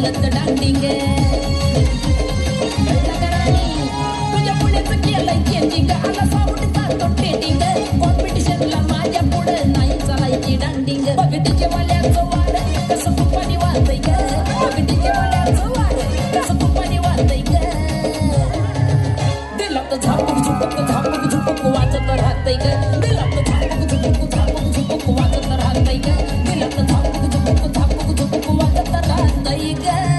केलंच डाटिंग तुझ्या पुढेच केलंय चेंजिंग आला साऊंड जातो ट्रेडिंग कॉम्पिटिशनला माझ्या पुढे नाही चालायची डांडिंग बघ तिच्या वाल्याचं वाढ कसं पप्पानी 多一个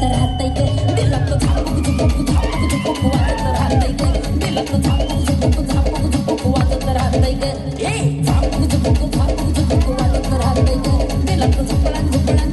तर राहता येते दिला तो झाप झुप झाप झुप वाजत राहता येते दिला तो झाप झुप झाप झुप वाजत राहता येते ए झाप झुप झाप झुप वाजत राहता येते दिला तो झुपला झुपला